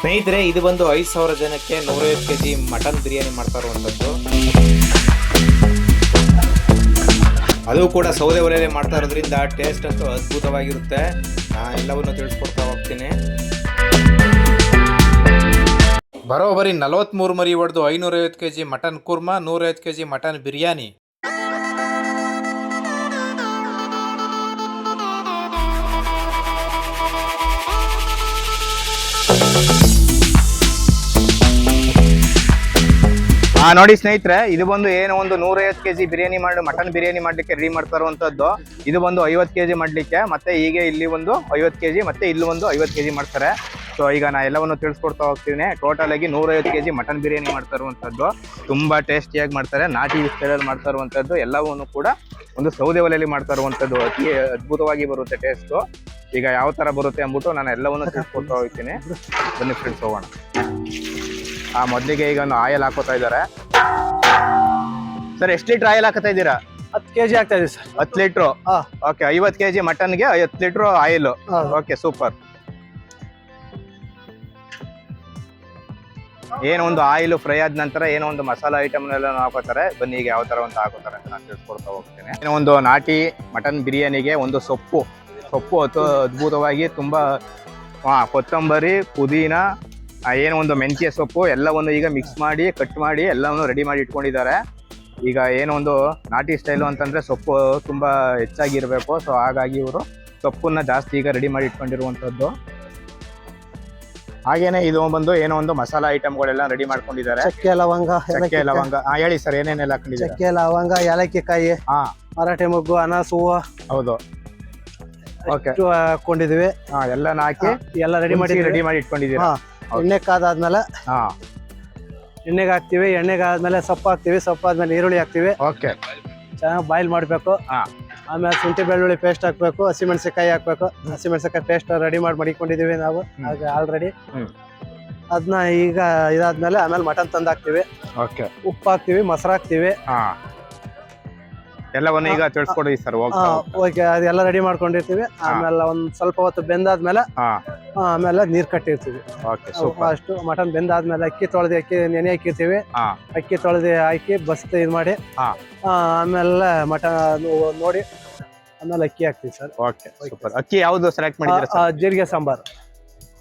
ಸ್ನೇಹಿತರೆ, ಇದು ಬಂದು ಐದು ಸಾವಿರ ಜನಕ್ಕೆ ನೂರೈವತ್ತು ಕೆ ಜಿ ಮಟನ್ ಬಿರಿಯಾನಿ ಮಾಡ್ತಾ ಇರುವಂಥದ್ದು. ಅದು ಕೂಡ ಸೌದೆ ಒಲೆಯಲ್ಲಿ ಮಾಡ್ತಾ ಇರೋದ್ರಿಂದ ಟೇಸ್ಟ್ ಅಂತೂ ಅದ್ಭುತವಾಗಿರುತ್ತೆ. ನಾನು ಎಲ್ಲವನ್ನು ತಿಳಿಸ್ಕೊಡ್ತಾ ಹೋಗ್ತೀನಿ. ಬರೋಬ್ಬರಿ ನಲವತ್ತ್ಮೂರು ಮರಿ ಹೊಡೆದು ಐನೂರೈವತ್ತು ಕೆ ಜಿ ಮಟನ್ ಕುರ್ಮಾ, ನೂರೈವತ್ತು ಕೆ ಜಿ ಮಟನ್ ಬಿರಿಯಾನಿ. ಹಾ ನೋಡಿ ಸ್ನೇಹಿತರೆ, ಇದು ಬಂದು ಏನೋ ಒಂದು ನೂರೈವತ್ತು ಕೆಜಿ ಬಿರಿಯಾನಿ ಮಾಡಿ, ಮಟನ್ ಬಿರಿಯಾನಿ ಮಾಡ್ಲಿಕ್ಕೆ ರೆಡಿ ಮಾಡ್ತಾ ಇರುವಂತದ್ದು ಇದು ಬಂದು ಐವತ್ತು ಕೆಜಿ ಮಾಡ್ಲಿಕ್ಕೆ, ಮತ್ತೆ ಹೀಗೆ ಇಲ್ಲಿ ಒಂದು ಐವತ್ತು ಕೆಜಿ, ಮತ್ತೆ ಇಲ್ಲಿ ಒಂದು ಐವತ್ತು ಕೆಜಿ ಮಾಡ್ತಾರೆ. ಸೊ ಈಗ ನಾ ಎಲ್ಲವನ್ನು ತಿಳಿಸ್ಕೊಡ್ತಾ ಹೋಗ್ತೀನಿ. ಟೋಟಲ್ ಆಗಿ ನೂರೈವತ್ತು ಕೆಜಿ ಮಟನ್ ಬಿರಿಯಾನಿ ಮಾಡ್ತಾ ಇರುವಂತದ್ದು ತುಂಬಾ ಟೇಸ್ಟಿಯಾಗಿ ಮಾಡ್ತಾರೆ, ನಾಟಿ ಸ್ಟೈಲಲ್ಲಿ ಮಾಡ್ತಾ ಇರುವಂತದ್ದು ಎಲ್ಲವನ್ನು ಕೂಡ ಒಂದು ಸೌದೆ ಒಲೆಯಲ್ಲಿ ಮಾಡ್ತಾ ಇರುವಂತದ್ದು ಅತಿ ಅದ್ಭುತವಾಗಿ ಬರುತ್ತೆ ಟೇಸ್ಟ್ ಈಗ ಯಾವ ತರ ಬರುತ್ತೆ ಅಂದ್ಬಿಟ್ಟು ನಾನು ಎಲ್ಲವನ್ನು ತಿಳಿಸ್ಕೊಡ್ತಾ ಹೋಗ್ತೀನಿ. ಬನ್ನಿ ಫ್ರೆಂಡ್ಸ್ ಹೋಗೋಣ. ಆ ಮೊದಲಿಗೆ ಈಗ ಒಂದು ಆಯಲ್ ಹಾಕೋತಾ ಇದ್ದಾರೆ. ಸರ್ ಎಷ್ಟು ಲೀಟರ್ ಆಯಿಲ್ ಹಾಕೋತಾ ಇದ್ದೀರಾ? ಹತ್ತು ಕೆಜಿ ಆಗ್ತಾ ಇದೆ ಸರ್. ಹತ್ತು ಲೀಟ್ರು. ಓಕೆ ಐವತ್ತು ಕೆಜಿ ಮಟನ್ಗೆ ಐವತ್ತು ಲೀಟ್ರು ಆಯಿಲ್ ಓಕೆ ಸೂಪರ್ ಏನೋ ಒಂದು ಆಯಿಲ್ ಫ್ರೈ ಆದ ನಂತರ ಏನೋ ಒಂದು ಮಸಾಲ ಐಟಮ್ನೆಲ್ಲ ಹಾಕೋತಾರೆ. ಬನ್ನಿ ಈಗ ಯಾವ ತರ ಒಂದು ಹಾಕೋತಾರೆ ಅಂತ ನಾನು ತಿಳ್ಸ್ಕೊಡ್ತಾ ಹೋಗ್ತೇನೆ. ಏನೋ ಒಂದು ನಾಟಿ ಮಟನ್ ಬಿರಿಯಾನಿಗೆ ಒಂದು ಸೊಪ್ಪು. ಸೊಪ್ಪು ಅಥವಾ ಅದ್ಭುತವಾಗಿ ತುಂಬಾ ಹಾಂ ಕೊತ್ತಂಬರಿ ಪುದೀನ ಏನೋ ಒಂದು ಮೆಂತ್ಯ ಸೊಪ್ಪು ಎಲ್ಲವನ್ನು ಈಗ ಮಿಕ್ಸ್ ಮಾಡಿ ಕಟ್ ಮಾಡಿ ಎಲ್ಲವನ್ನು ರೆಡಿ ಮಾಡಿ ಇಟ್ಕೊಂಡಿದ್ದಾರೆ. ಈಗ ಏನೋ ಒಂದು ನಾಟಿ ಸ್ಟೈಲು ಅಂತಂದ್ರೆ ಸೊಪ್ಪು ತುಂಬಾ ಹೆಚ್ಚಾಗಿರಬೇಕು. ಸೊ ಹಾಗಾಗಿ ಇವರು ಸೊಪ್ಪನ್ನ ಜಾಸ್ತಿ ಈಗ ರೆಡಿ ಮಾಡಿ ಇಟ್ಕೊಂಡಿರುವಂಥದ್ದು. ಹಾಗೇನೆ ಇದು ಬಂದು ಏನೋ ಒಂದು ಮಸಾಲ ಐಟಮ್ಗಳೆಲ್ಲ ರೆಡಿ ಮಾಡ್ಕೊಂಡಿದ್ದಾರೆ. ಚಕ್ಕೆ ಲವಂಗ ಚಕ್ಕೆ ಲವಂಗ. ಹಾ ಹೇಳಿ ಸರ್ ಏನೇನೆಲ್ಲ ಹಾಕೊಂಡಿದ್ದಾರೆ? ಚಕ್ಕೆ ಲವಂಗ ಏಲಕ್ಕಿ ಕಾಯಿ ಹಾ. ಮರಾಠಿ ಮೊಗ್ಗು ಅನಾಸು ಹೂವು. ಹೌದು. ಓಕೆ ಹಾಕೊಂಡಿದೀವಿ ಹಾ ಎಲ್ಲ ಹಾಕಿ ಎಲ್ಲ ರೆಡಿ ಮಾಡಿ ರೆಡಿ ಮಾಡಿ ಇಟ್ಕೊಂಡಿದ್ದೀರಾ? ಹಾ. ಎಣ್ಣೆ ಕಾದಾದ್ಮೇಲೆ ಹಾ. ಎಣ್ಣೆಗೆ ಹಾಕ್ತಿವಿ ಎಣ್ಣೆಗೆ ಆದ್ಮೇಲೆ ಸೊಪ್ಪು ಹಾಕ್ತಿವಿ ಸೊಪ್ಪು ಆದ್ಮೇಲೆ ಈರುಳ್ಳಿ ಹಾಕ್ತಿವಿ. ಓಕೆ. ಚೆನ್ನಾಗಿ ಬಾಯ್ಲ್ ಮಾಡಬೇಕು. ಹಾ. ಆಮೇಲೆ ಶುಂಠಿ ಬೆಳ್ಳುಳ್ಳಿ ಪೇಸ್ಟ್ ಹಾಕ್ಬೇಕು ಹಸಿಮೆಣಸಿಕಾಯಿ ಹಾಕ್ಬೇಕು. ಹಸಿಮೆಣಸಿಕಾಯಿ ಪೇಸ್ಟ್ ರೆಡಿ ಮಾಡಿ ಮಡಿಕೊಂಡಿದೀವಿ ನಾವು ಆಗ ಆಲ್ರೆಡಿ. ಅದನ್ನ ಈಗ ಇದಾದ್ಮೇಲೆ ಆಮೇಲೆ ಮಟನ್ ತಂದು ಹಾಕ್ತಿವಿ ಓಕೆ. ಉಪ್ಪು ಹಾಕ್ತಿವಿ ಮೊಸರು ಹಾಕ್ತಿವಿ. ಹಾ. ಎಲ್ಲವನ್ನು ಈಗ ತಿಳಿಸ್ಕೊಡಿ ಸರ್. ಓಕೆ ಅದೆಲ್ಲ ರೆಡಿ ಮಾಡ್ಕೊಂಡಿರ್ತೀವಿ. ಆಮೇಲೆ ಒಂದ್ ಸ್ವಲ್ಪ ಹೊತ್ತು ಬೆಂದಾದ್ಮೇಲೆ ಹಾ. ಆಮೇಲೆ ನೀರ್ ಕಟ್ಟಿರ್ತೀವಿ. ಓಕೆ ಸೂಪರ್ ಅಷ್ಟು ಮಟನ್ ಬೆಂದಾದ್ಮೇಲೆ ಅಕ್ಕಿ ತೊಳೆದು ಅಕ್ಕಿ ನೆನೆ ಹಾಕಿರ್ತೀವಿ. ಹಾ. ಅಕ್ಕಿ ತೊಳೆದು ಹಾಕಿ ಬಸ್ ಇದು ಮಾಡಿ ಹಾ. ಆ, ಆಮೇಲೆ ಮಟನ್ ನೋಡಿ ಆಮೇಲೆ ಅಕ್ಕಿ ಹಾಕ್ತಿವಿ ಸರ್. ಓಕೆ ಸೂಪರ್ ಅಕ್ಕಿ ಯಾವ್ದು ಸೆಲೆಕ್ಟ್ ಮಾಡಿದ್ದೀರಾ ಸರ್? ಜೀರಿಗೆ sambar.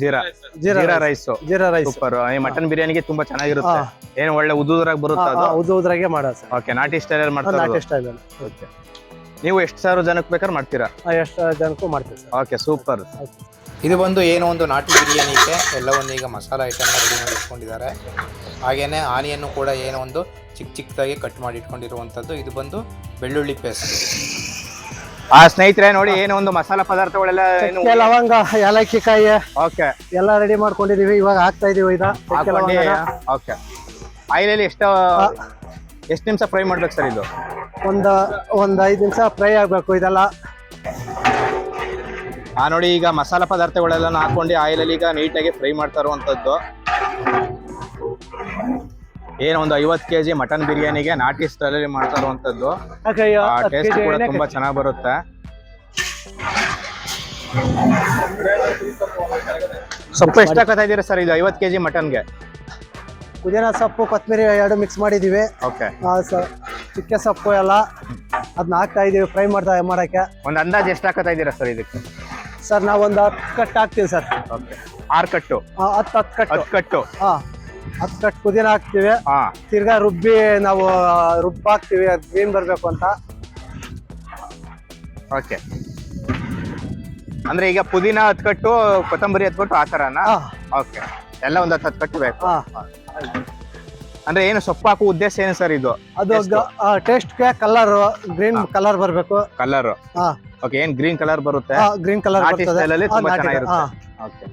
Jeera. Jeera jeera rice jeera rice super ಈ ಮಟನ್ ಬಿರಿಯಾನಿಗೆ ತುಂಬಾ ಚೆನ್ನಾಗಿರುತ್ತೆ. ಏನ್ ಒಳ್ಳೆ ಉದುರಾಗಿ ಬರುತ್ತೆ ಅದು? ಉದ್ದು ಉದ್ರಾಗೆ ಮಾಡೋದು ಸರ್. ಓಕೆ ನಾಟಿ ಸ್ಟೈಲ್ ಅಲ್ಲಿ ಮಾಡ್ತಾರೆ ನಾಟಿ ಸ್ಟೈಲ್ ಓಕೆ ನೀವು ಎಷ್ಟು ಸಾವಿರ ಜನಕ್ಕೆ ಬೇಕಾದ್ರೆ ಮಾಡ್ತೀರಾ? ಎಷ್ಟು ಜನಕ್ಕೂ ಮಾಡ್ತೀವಿ ಸರ್. ಓಕೆ ಸೂಪರ್ ಇದು ಬಂದು ಏನೋ ಒಂದು ನಾಟಿ ಬಿರಿಯಾನಿಗೆ ಎಲ್ಲವನ್ನು ಈಗ ಮಸಾಲ ಐಟಮ್ನ ರೆಡಿ ಮಾಡಿ ಇಟ್ಕೊಂಡಿದ್ದಾರೆ. ಹಾಗೆಯೇ ಆನಿಯನ್ನು ಕೂಡ ಏನೋ ಒಂದು ಚಿಕ್ಕ ಚಿಕ್ಕದಾಗಿ ಕಟ್ ಮಾಡಿ ಇಟ್ಕೊಂಡಿರುವಂಥದ್ದು. ಇದು ಬಂದು ಬೆಳ್ಳುಳ್ಳಿ ಪೇಸ್ಟ್. ಆ ಸ್ನೇಹಿತರೆ ನೋಡಿ ಏನೋ ಒಂದು ಮಸಾಲ ಪದಾರ್ಥಗಳೆಲ್ಲ ಏನು ಚಕ್ಕೆ ಲವಂಗ ಏಲಕ್ಕಿ ಕಾಯಿ ಓಕೆ. ಎಲ್ಲ ರೆಡಿ ಮಾಡ್ಕೊಂಡಿದೀವಿ. ಇವಾಗ ಹಾಕ್ತಾ ಇದೀವಿ ಇದ ಚಕ್ಕೆ ಹಾಕೊಂಡಿ ಲವಂಗನ. ಓಕೆ. ಆಯಿಲಲ್ಲಿ ಎಷ್ಟು ಎಷ್ಟು ನಿಮಿಷ ಫ್ರೈ ಮಾಡ್ಬೇಕು ಸರ್ ಇದು? ಒಂದ್ ಒಂದ್ ಐದು ನಿಮಿಷ ಫ್ರೈ ಆಗ್ಬೇಕು ಇದೆಲ್ಲ. ಆ ನೋಡಿ ಈಗ ಮಸಾಲ ಪದಾರ್ಥಗಳೆಲ್ಲ ಹಾಕೊಂಡು ಆಯಿಲಲ್ಲಿ ಈಗ ನೀಟಾಗಿ ಫ್ರೈ ಮಾಡ್ತಾ ಇರುವಂಥದ್ದು. ಏನೋ ಒಂದು ಐವತ್ತು ಕೆ ಜಿ ಮಟನ್ ಬಿರಿಯಾನಿಗೆ ನಾಟಿ ಸ್ಟೈಲಲ್ಲಿ ಮಾಡ್ತಾ ಇರುವಂಥದ್ದು. ಟೇಸ್ಟ್ ಕೂಡ ತುಂಬಾ ಚೆನ್ನಾಗಿ ಬರುತ್ತೆ. ಸೊಪ್ಪು ಎಷ್ಟು ಹಾಕೋತಾ ಇದ್ದೀರಾ ಸರ್ ಇದು ಐವತ್ತು ಕೆ ಜಿ ಮಟನ್ಗೆ? ಪುದೀನ ಸೊಪ್ಪು ಕೊತ್ತಂಬರಿ ಎರಡು ಮಿಕ್ಸ್ ಮಾಡಿದೀವಿ. ಓಕೆ. ಚುಕ್ಕೆ ಸೊಪ್ಪು ಎಲ್ಲ. ಅದನ್ನ ಹಾಕ್ತಾ ಇದೀವಿ ಫ್ರೈ ಮಾಡ್ತಾ ಮಾಡಕ್ಕೆ. ಒಂದು ಅಂದಾಜು ಎಷ್ಟು ಹಾಕೋತಾ ಇದ್ದೀರಾ ಸರ್ ಇದಕ್ಕೆ? ಸರ್ ನಾವೊಂದು ಹತ್ತು ಕಟ್ ಹಾಕ್ತೀವಿ ಸರ್. ಆರು ಕಟ್ಟು? ಹತ್ತು ಹತ್ತು ಕಟ್ಟು. ಹತ್ತು ಕಟ್ಟು? ಹಾ. ಹತ್ತು ಕಟ್ ಪುದೀನ ಹಾಕ್ತಿವಿ. ಹಾ. ತಿರ್ಗಾ ರುಬ್ಬಿ ನಾವು ರುಬ್ಬ ಹಾಕ್ತಿವಿ. ಅದು ಗ್ರೀನ್ ಬರಬೇಕು ಅಂತ. ಓಕೆ. ಅಂದ್ರೆ ಈಗ ಪುದೀನ ಹತ್ತು ಕಟ್ಟು ಕೊತ್ತಂಬರಿ ಹತ್ತು ಕಟ್ಟು ಆ ಥರನಾ ಹಾ. ಓಕೆ. ಎಲ್ಲ ಒಂದು ಹತ್ತು ಹತ್ತು ಕಟ್ಟು ಬೇಕು. ಹಾ. ಅಂದ್ರೆ ಏನು ಸೊಪ್ಪು ಹಾಕುವ ಉದ್ದೇಶ ಏನು ಸರ್ ಇದು? ಅದು ಟೇಸ್ಟ್ ಟೇಸ್ಟ್ಗೆ ಕಲರ್ ಗ್ರೀನ್ ಕಲರ್ ಬರಬೇಕು. ಕಲರ್ ಹಾ. ಓಕೆ ಏನ್ ಗ್ರೀನ್ ಕಲರ್ ಬರುತ್ತೆ? ಗ್ರೀನ್ ಕಲರ್ ನಾಟಿ ಬರ್ತದೆ. ತುಂಬಾ ಚೆನ್ನಾಗಿರುತ್ತೆ. ಓಕೆ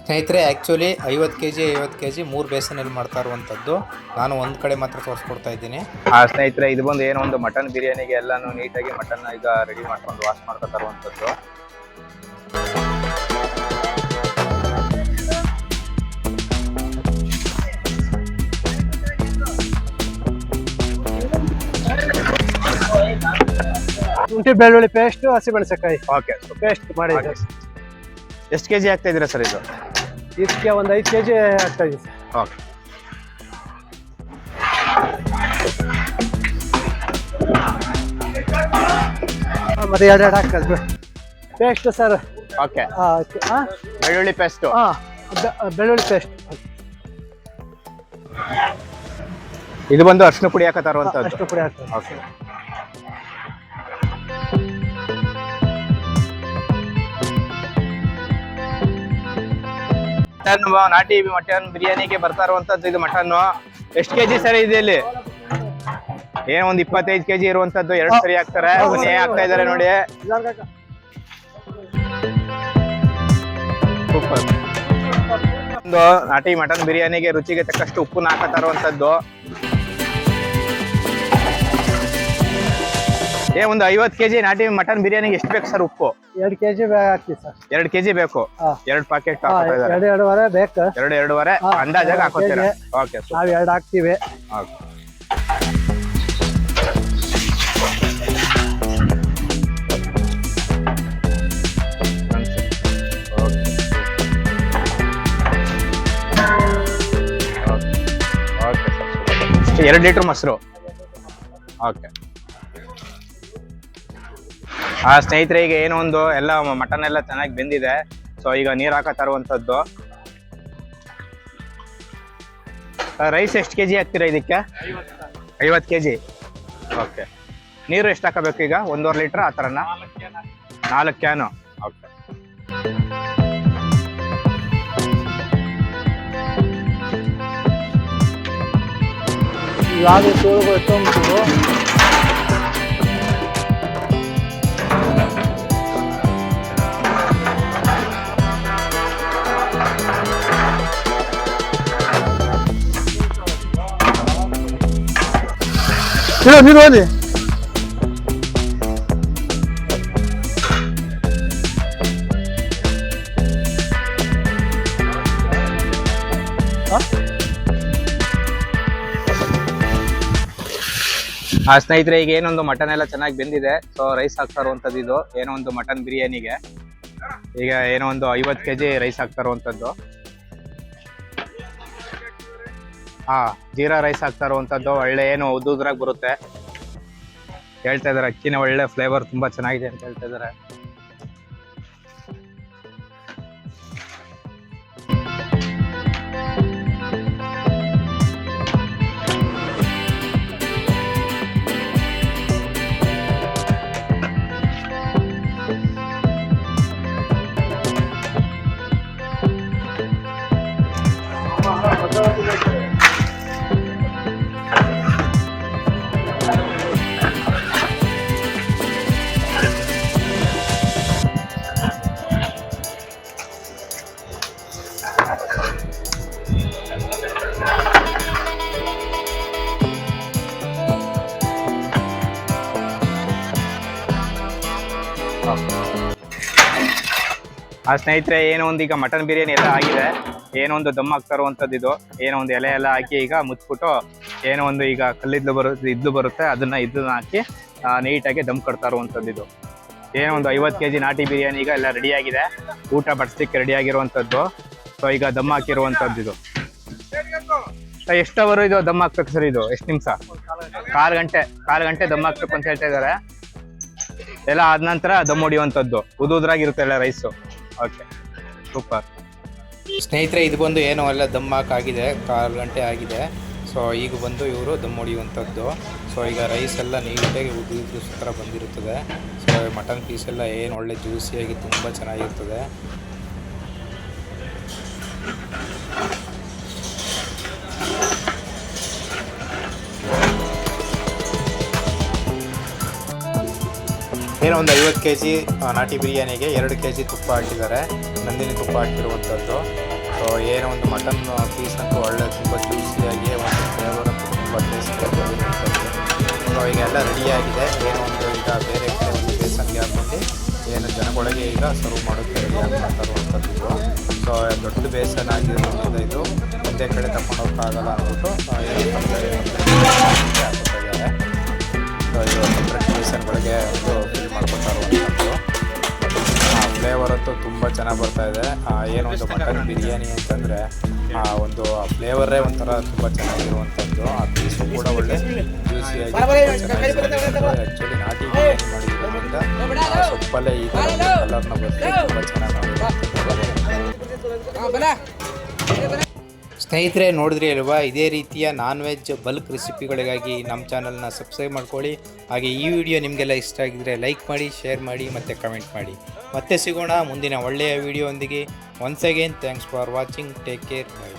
ಸ್ನೇಹಿತರೆ ಆ್ಯಕ್ಚುಲಿ ಐವತ್ತು ಕೆ ಜಿ ಐವತ್ತು ಕೆ ಜಿ ಮೂರು ಬೇಸನಲ್ಲಿ ಮಾಡ್ತಾ ಇರುವಂಥದ್ದು. ನಾನು ಒಂದು ಕಡೆ ಮಾತ್ರ ತೋರಿಸ್ಕೊಡ್ತಾ ಇದ್ದೀನಿ. ಆ ಸ್ನೇಹಿತರೆ ಇದು ಬಂದು ಏನೋ ಒಂದು ಮಟನ್ ಬಿರಿಯಾನಿಗೆ ಎಲ್ಲಾನು ನೀಟಾಗಿ ಮಟನ್ ಈಗ ರೆಡಿ ಮಾಡ್ಕೊಂಡು ವಾಶ್ ಮಾಡ್ಕೊತಾ ಇರುವಂಥದ್ದು ಶುಂಠಿ ಬೆಳ್ಳುಳ್ಳಿ ಪೇಸ್ಟ್ ಹಸಿಮೆಣಸಿನಕಾಯಿ ಓಕೆ ಪೇಸ್ಟ್ ಮಾಡಿ ಎಷ್ಟು ಕೆಜಿ ಆಗ್ತಾ ಇದೀರಾ ಸರ್ ಇದು? ಇದಕ್ಕೆ ಒಂದು ಐದು ಕೆ ಜಿ ಆಗ್ತಾ ಇದೆ ಸರ್. ಓಕೆ ಮತ್ತೆ ಎರಡು ಎರಡು ಹಾಕೋದು ಪೇಸ್ಟ್ ಸರ್. ಓಕೆ ಬೆಳ್ಳುಳ್ಳಿ ಪೇಸ್ಟ್ ಬೆಳ್ಳುಳ್ಳಿ ಪೇಸ್ಟ್ ಇದು ಬಂದು ಅರ್ಶಿನ ಪುಡಿ ಹಾಕ ತರುವಂತದ್ದು. ಅಷ್ಟು ಪುಡಿ ಹಾಕ್ತಾರೆ. ಓಕೆ ಮಟನ್ ನಾಟಿ ಮಟನ್, ಬಿರಿಯಾನಿಗೆ ಬರ್ತಾ ಇರುವಂತದ್ದು ಇದು ಮಟನ್. ಎಷ್ಟು ಕೆಜಿ ಸರಿ ಇದೆ ಇಲ್ಲಿ? ಏನೋ ಒಂದ್ ಇಪ್ಪತ್ತೈದು ಕೆಜಿ ಇರುವಂತದ್ದು, ಎರಡು ಸರಿ ಹಾಕ್ತಾರೆ ಹಾಕ್ತಾ ಇದಾರೆ ನೋಡಿ. ಒಂದು ನಾಟಿ ಮಟನ್, ಬಿರಿಯಾನಿಗೆ ರುಚಿಗೆ ತಕ್ಕಷ್ಟು ಉಪ್ಪು ಹಾಕತಾ ಇರುವಂತದ್ದು. ಏ ಒಂದು ಐವತ್ತು ಕೆಜಿ ನಾಟಿ ಮಟನ್ ಬಿರಿಯಾನಿ ಎಷ್ಟು ಬೇಕು ಸರ್ ಉಪ್ಪು? ಎರಡು ಕೆಜಿ ಹಾಕ್ತೀವಿ ಸರ್. ಎರಡು ಕೆಜಿ ಬೇಕು? ಹಾ. ಎರಡು ಪ್ಯಾಕೆಟ್ ಎರಡು ಎರಡೂವರೆ ಬೇಕು. ಎರಡು ಎರಡೂವರೆ? ಹಾ, ಅಂದಾಜಾಗ ಎರಡು ಹಾಕೋತೀರಾ. ಓಕೆ ನಾವು ಎರಡು ಹಾಕ್ತೀವಿ. ಎರಡು ಲೀಟರ್ ಮೊಸರು ಓಕೆ ಆ ಸ್ನೇಹಿತರೆ ಈಗ ಏನೋ ಒಂದು ಎಲ್ಲ ಮಟನ್ ಎಲ್ಲ ಚೆನ್ನಾಗಿ ಬೆಂದಿದೆ. ಸೊ ಈಗ ನೀರು ಹಾಕ ತರುವಂಥದ್ದು. ರೈಸ್ ಎಷ್ಟು ಕೆ ಜಿ ಹಾಕ್ತೀರಾ ಇದಕ್ಕೆ? ಐವತ್ತು ಕೆ ಜಿ ಓಕೆ ನೀರು ಎಷ್ಟು ಹಾಕಬೇಕು ಈಗ? ಒಂದೂವರೆ ಲೀಟ್ರ್ ಆ ಥರನ ನಾಲ್ಕು ಕ್ಯಾನು ಓಕೆ ಯಾವುದೇ ತೋಳುಗಳು ಎತ್ತೊಂಬಿಟ್ಟು ಹೋಗಿ ಆ ಸ್ನೇಹಿತರೆ, ಈಗ ಏನೊಂದು ಮಟನ್ ಎಲ್ಲ ಚೆನ್ನಾಗಿ ಬೆಂದಿದೆ. ಸೊ ರೈಸ್ ಹಾಕ್ತಾ ಇದು. ಏನೋ ಒಂದು ಮಟನ್ ಬಿರಿಯಾನಿಗೆ. ಈಗ ಏನೋ ಒಂದು ಐವತ್ತು ಕೆ ಜಿ ರೈಸ್ ಹಾಕ್ತಾ ಇರುವಂಥದ್ದು. ಹಾ ಜೀರಾ ರೈಸ್ ಹಾಕ್ತಾ ಇರುವಂಥದ್ದು ಒಳ್ಳೆ ಏನು ಉದ್ದುದ್ರಾಗ್ ಬರುತ್ತೆ. ಹೇಳ್ತಾ ಇದಾರೆ ಅಕ್ಕಿನ ಒಳ್ಳೆ ಫ್ಲೇವರ್ ತುಂಬಾ ಚೆನ್ನಾಗಿದೆ ಅಂತ ಹೇಳ್ತಾ ಇದಾರೆ ಆ ಸ್ನೇಹಿತರೆ, ಏನೋ ಒಂದು ಈಗ ಮಟನ್ ಬಿರಿಯಾನಿ ಎಲ್ಲ ಆಗಿದೆ. ಏನೋ ಒಂದು ದಮ್ ಹಾಕ್ತಾ ಇರುವಂಥದ್ದು ಇದು. ಏನೋ ಒಂದು ಎಲೆ ಎಲ್ಲ ಹಾಕಿ ಈಗ ಮುಚ್ಚಿಬಿಟ್ಟು ಏನೋ ಒಂದು ಈಗ ಕಲ್ಲಿದ್ದು ಬರುತ್ತೆ ಇದ್ದು ಬರುತ್ತೆ. ಅದನ್ನ ಇದನ್ನ ಹಾಕಿ ನೀಟಾಗಿ ದಮ್ ಅಂತದ್ದು ಇದು. ಏನೋ ಒಂದು ಐವತ್ತು ಕೆ ಜಿ ನಾಟಿ ಬಿರಿಯಾನಿ ಈಗ ಎಲ್ಲ ರೆಡಿ ಆಗಿದೆ. ಊಟ ಬಡಿಸ್ಲಿಕ್ಕೆ ರೆಡಿ ಆಗಿರುವಂಥದ್ದು ಸೊ ಈಗ ದಮ್ ಹಾಕಿರುವಂಥದ್ದು ಇದು. ಎಷ್ಟು ಅವರು ಇದು ದಮ್ ಹಾಕ್ಬೇಕು ಸರ್ ಇದು? ಎಷ್ಟು ನಿಮಿಷ? ಕಾಲು ಗಂಟೆ ಕಾಲು ಗಂಟೆ ದಮ್ ಹಾಕ್ಬೇಕು ಅಂತ ಹೇಳ್ತಾ ಇದ್ದಾರೆ. ಎಲ್ಲ ಆದ ನಂತರ ದಮ್ ಹೊಡಿಯುವಂಥದ್ದು ಉದುದ್ರಾಗಿರುತ್ತೆ ಎಲ್ಲ ರೈಸು ಓಕೆ ಸೂಪರ್ ಸ್ನೇಹಿತರೆ, ಇದು ಬಂದು ಏನೋ ಎಲ್ಲ ದಮ್ ಹಾಕಾಗಿದೆ, ಕಾಲು ಗಂಟೆ ಆಗಿದೆ. ಸೊ ಈಗ ಬಂದು ಇವರು ದಮ್ ಹೊಡಿಯುವಂಥದ್ದು. ಸೊ ಈಗ ರೈಸ್ ಎಲ್ಲ ನೀಟಾಗಿ ಉದ್ದು ಉದ್ದು ಥರ ಬಂದಿರುತ್ತದೆ. ಸೊ ಮಟನ್ ಪೀಸ್ ಎಲ್ಲ ಏನು ಒಳ್ಳೆ ಜ್ಯೂಸಿಯಾಗಿ ತುಂಬ ಚೆನ್ನಾಗಿರ್ತದೆ. ಏನೋ ಒಂದು ಐವತ್ತು ಕೆ ಜಿ ನಾಟಿ ಬಿರಿಯಾನಿಗೆ ಎರಡು ಕೆ ಜಿ ತುಪ್ಪ ಹಾಕಿದ್ದಾರೆ. ನಂದಿನಿ ತುಪ್ಪ ಹಾಕಿರುವಂಥದ್ದು. ಸೊ ಏನೋ ಒಂದು ಮಟನ್ ಪೀಸ್ ಅಂತೂ ಒಳ್ಳೆ, ತುಂಬ ಜ್ಯೂಸಿಯಾಗಿ ಒಂದು ಫ್ಲೇವರ್ ಅಂತೂ ತುಂಬ ಟೇಸ್ಟ್ ಸೊ ಈಗ ಎಲ್ಲ ರೆಡಿಯಾಗಿದೆ ಏನೋ ಒಂದು ಈಗ ಬೇರೆ ಕಡೆ ಒಂದು ಬೇಸನ್ಗೆ ಹಾಕೊಂಡು ಏನು ಜನಗಳಿಗೆ ಈಗ ಸರ್ವ್ ಮಾಡೋಕ್ಕೆ ಇರುವಂಥದ್ದು. ಇದು ಸೊ ದೊಡ್ಡ ಬೇಸನ್ ಆಗಿರುವಂಥದ್ದು ಇದು. ಒಂದೇ ಕಡೆ ತಗೊಂಡು ಹೋಗೋಕ್ಕಾಗಲ್ಲ ಅಂದ್ಬಿಟ್ಟು ಏನು ಸೊ ಇದು ಬೇಸನ್ಗಳಿಗೆ ಒಂದು ಫಿಲ್ ಮಾಡ್ಕೊತಾ ಇರುವಂಥದ್ದು ಫ್ಲೇವರ್ ಅಂತೂ ತುಂಬ ಚೆನ್ನಾಗಿ ಬರ್ತಾ ಇದೆ. ಆ, ಒಂದು ಮಟನ್ ಬಿರಿಯಾನಿ ಅಂತಂದರೆ ಆ ಒಂದು ಫ್ಲೇವರೇ ಒಂಥರ ತುಂಬ ಚೆನ್ನಾಗಿರುವಂಥದ್ದು. ಆ ಪೀಸು ಕೂಡ ಒಳ್ಳೆ ಜ್ಯೂಸಿಯಾಗಿ ಆ್ಯಕ್ಚುಲಿ ನಾಟಿ ಮಾಡಿರೋದ್ರಿಂದ ಸೊಪ್ಪಲ್ಲೇ ಈ ಥರ ಕಲರ್ನ ಬರುತ್ತೆ ಸ್ನೇಹಿತರೆ ನೋಡಿದ್ರಿ ಅಲ್ವಾ? ಇದೇ ರೀತಿಯ ನಾನ್ ವೆಜ್ ಬಲ್ಕ್ ರೆಸಿಪಿಗಳಿಗಾಗಿ ನಮ್ಮ ಚಾನಲ್ನ ಸಬ್ಸ್ಕ್ರೈಬ್ ಮಾಡ್ಕೊಳ್ಳಿ. ಹಾಗೆ ಈ ವಿಡಿಯೋ ನಿಮಗೆಲ್ಲ ಇಷ್ಟ ಆಗಿದ್ರೆ ಲೈಕ್ ಮಾಡಿ ಶೇರ್ ಮಾಡಿ, ಮತ್ತು ಕಮೆಂಟ್ ಮಾಡಿ. ಮತ್ತೆ ಸಿಗೋಣ ಮುಂದಿನ ಒಳ್ಳೆಯ ವಿಡಿಯೋ ಒಂದಿಗೆ. Once again thanks for watching take care bye